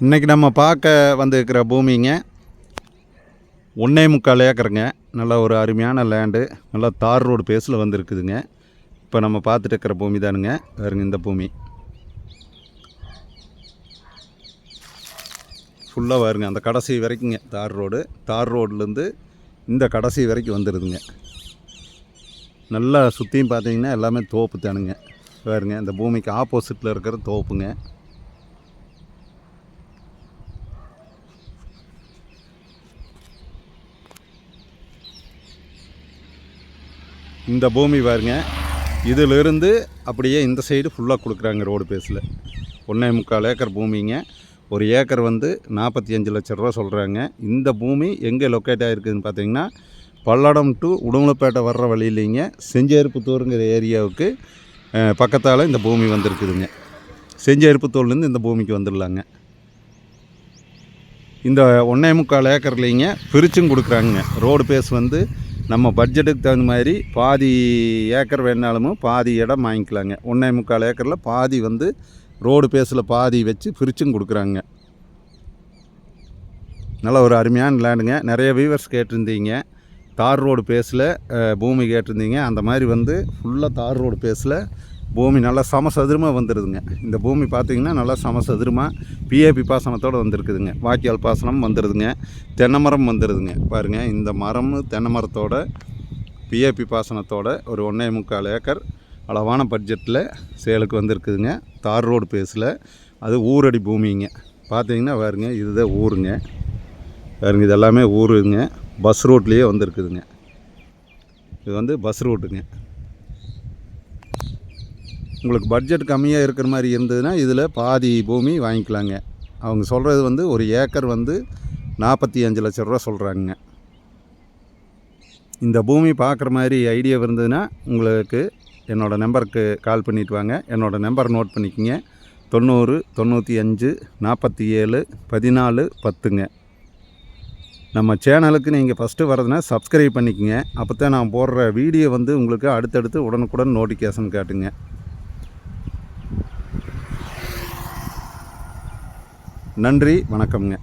இன்றைக்கி நம்ம பார்க்க வந்திருக்கிற பூமிங்க ஒன்றே முக்கால் ஏக்கருங்க. நல்ல ஒரு அருமையான லேண்டு நல்லா தார் ரோடு பேஸில் வந்துருக்குதுங்க. இப்போ நம்ம பார்த்துட்டு இருக்கிற பூமி தானுங்க. பாருங்க இந்த பூமி. ஃபுல்லாக வருங்க அந்த கடைசி வரைக்குங்க தார் ரோடு. தார் ரோட்லேருந்து இந்த கடைசி வரைக்கும் வந்துடுதுங்க நல்லா சுற்றியும் பார்த்தீங்கன்னா எல்லாமே தோப்பு தானுங்க. பாருங்க இந்த பூமிக்கு ஆப்போசிட்டில் இருக்கிற தோப்புங்க. இந்த பூமி பாருங்க. இதிலிருந்து அப்படியே இந்த சைடு ஃபுல்லாக கொடுக்குறாங்க ரோடு பேஸில் ஒன்றே முக்கால் ஏக்கர் பூமிங்க. ஒரு ஏக்கர் வந்து நாற்பத்தி அஞ்சு லட்ச ரூபா சொல்கிறாங்க இந்த பூமி எங்கே லொக்கேட் ஆகிருக்குதுன்னு பார்த்தீங்கன்னா பல்லடம் டு உடுமலைப்பேட்டை வர்ற வழியிலைங்க. செஞ்சேருப்புத்தூருங்கிற ஏரியாவுக்கு பக்கத்தால் இந்த பூமி வந்திருக்குதுங்க. செஞ்சேருப்புத்தூர்லேருந்து இந்த பூமிக்கு வந்துடலாங்க. இந்த ஒன்றே முக்கால் ஏக்கர்லேங்க பிரிச்சும் கொடுக்குறாங்க. ரோடு பேஸ் வந்து நம்ம பட்ஜெட்டுக்கு தகுந்த மாதிரி பாதி ஏக்கர் வேணாலும் பாதி இடம் வாங்கிக்கலாங்க. ஒன்றே முக்கால் ஏக்கரில் பாதி வந்து ரோடு பேஸில் பாதி வச்சு பிரிச்சும் கொடுக்குறாங்க. நல்ல ஒரு அருமையான லேண்டுங்க நிறைய வியூவர்ஸ் கேட்டிருந்தீங்க. தார் ரோடு பேஸில் பூமி கேட்டிருந்தீங்க. அந்த மாதிரி வந்து ஃபுல்லாக தார் ரோடு பேஸில் பூமி நல்லா சமசதுரமாக வந்துடுதுங்க இந்த பூமி பார்த்திங்கன்னா நல்லா சமசதுரமாக பிஏபி பாசனத்தோடு வந்திருக்குதுங்க. வாய்க்கால் பாசனம் வந்துடுதுங்க தென்னை மரம் வந்துடுதுங்க பாருங்கள் இந்த மரம் தென்னை மரத்தோட பிஏபி பாசனத்தோட ஒரு ஒன்றே முக்கால் ஏக்கர் அளவான பட்ஜெட்டில் சேலுக்கு வந்திருக்குதுங்க. தார் ரோடு பேஸில். அது ஊரடி பூமிங்க. பார்த்தீங்கன்னா பாருங்க இதுதான் ஊருங்க. பாருங்க இது எல்லாமே ஊருங்க. பஸ் ரோட்லேயே வந்திருக்குதுங்க. இது வந்து பஸ் ரூட்டுங்க. உங்களுக்கு பட்ஜெட் கம்மியாக இருக்கிற மாதிரி இருந்ததுன்னா இதில் பாதி பூமி வாங்கிக்கலாங்க. அவங்க சொல்கிறது வந்து ஒரு ஏக்கர் வந்து நாற்பத்தி அஞ்சு லட்ச ரூபா சொல்கிறாங்க இந்த பூமி பார்க்குற மாதிரி ஐடியா இருந்ததுன்னா உங்களுக்கு என்னோடய நம்பருக்கு கால் பண்ணிட்டு வாங்க. என்னோடய நம்பர் நோட் பண்ணிக்கோங்க. தொண்ணூறு தொண்ணூற்றி அஞ்சு நாற்பத்தி ஏழு பதினாலு பத்துங்க. நம்ம சேனலுக்கு நீங்கள் ஃபஸ்ட்டு வரதுனா சப்ஸ்கிரைப் பண்ணிக்கோங்க. அப்போ தான் நான் போடுற வீடியோ வந்து உங்களுக்கு அடுத்தடுத்து உடனுக்குடன் நோட்டிஃபிகேஷன் காட்டுங்க. நன்றி வணக்கம்ங்க.